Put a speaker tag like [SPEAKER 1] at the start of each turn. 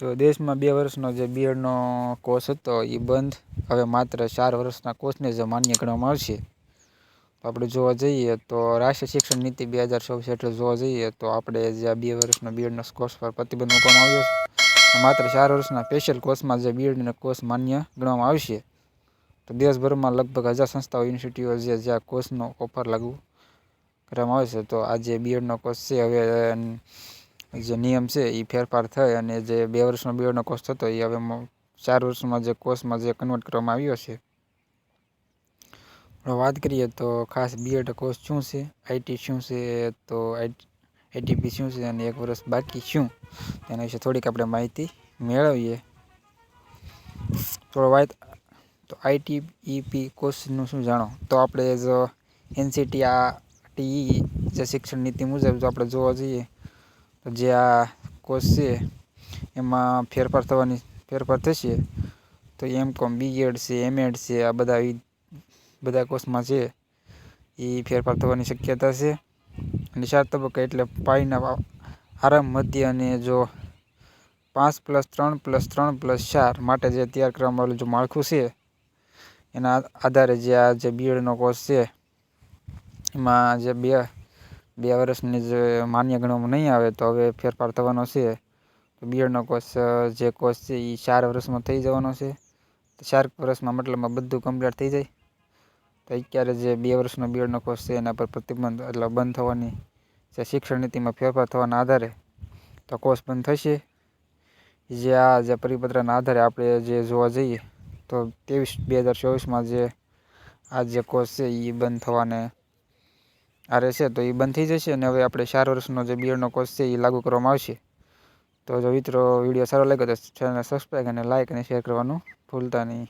[SPEAKER 1] તો દેશમાં બે વર્ષનો જે બીએડનો કોર્સ હતો એ બંધ. હવે માત્ર ચાર વર્ષના કોર્સને જ માન્ય ગણવામાં આવશે. તો આપણે જોવા જઈએ તો રાષ્ટ્રીય શિક્ષણ નીતિ બે હજાર ચોવીસ હેઠળ જોવા જઈએ તો આપણે જે આ બે વર્ષનો બીએડનો કોર્સ પર પ્રતિબંધ મૂકવામાં આવ્યો છે. માત્ર ચાર વર્ષના સ્પેશિયલ કોર્સમાં જે બીએડનો કોર્સ માન્ય ગણવામાં આવશે. તો દેશભરમાં લગભગ હજાર સંસ્થાઓ, યુનિવર્સિટીઓ જે જ્યાં કોર્સનો ઓફર લાગુ કરવામાં આવે છે, તો આ જે બીએડનો કોર્સ છે, હવે જે નિયમ છે એ ફેરફાર થઈ અને જે બે વર્ષનો બીએડનો કોર્સ થતો એ હવે ચાર વર્ષમાં જે કોર્સમાં જે કન્વર્ટ કરવામાં આવ્યો છે. વાત કરીએ તો ખાસ બીએડ કોર્સ શું છે? આઈટી શું છે? તો આઈટીપી શું છે? અને એક વર્ષ બાકી શું? તેના વિશે થોડીક આપણે માહિતી મેળવીએ. થોડો વાત, તો આઈટીઈપી કોર્સનું શું જાણો? તો આપણે જો એનસીટી આ ટીઈ જે શિક્ષણ નીતિ મુજબ જો આપણે જોવા જઈએ જે આ કોર્સ છે, એમાં ફેરફાર થવાની, ફેરફાર થશે, તો એમ કોમ બીએડ છે એમએડ છે, આ બધા બધા કોર્સમાં છે. એ ફેરફાર થવાની શક્યતા છે. અને ચાર તબક્કા એટલે પાઈના આરંભ મધ્ય અને જો પાંચ પ્લસ ત્રણ પ્લસ ત્રણ પ્લસ ચાર માટે જે તૈયાર કરવામાં આવેલું જો માળખું છે, એના આધારે જે આ જે બીએડનો કોર્સ છે, એમાં જે બે બે વર્ષની જે માન્ય ગણવામાં નહીં આવે તો હવે ફેરફાર થવાનો છે. તો બીએડનો કોર્સ જે કોર્સ છે એ ચાર વર્ષમાં થઈ જવાનો છે. તો ચાર વર્ષમાં મતલબમાં બધું કમ્પ્લીટ થઈ જાય. તો અત્યારે જે બે વર્ષનો બીએડનો કોર્સ છે એના પર પ્રતિબંધ એટલે બંધ થવાની જે શિક્ષણ નીતિમાં ફેરફાર થવાના આધારે તો કોર્સ બંધ થશે. જે આ જે પરિપત્રના આધારે આપણે જે જોવા જઈએ તો ત્રેવીસ, બે હજાર ચોવીસમાં જે આ જે કોર્સ છે એ બંધ થવાને આ રહેશે તો એ બંધ થઈ જશે અને હવે આપણે ચાર વર્ષનો જે બીએડનો કોર્સ છે એ લાગુ કરવામાં આવશે. તો જો મિત્રો, વીડિયો સારો લાગ્યો તો ચેનલને સબસ્ક્રાઈબ અને લાઇક અને શેર કરવાનું ભૂલતા નહીં.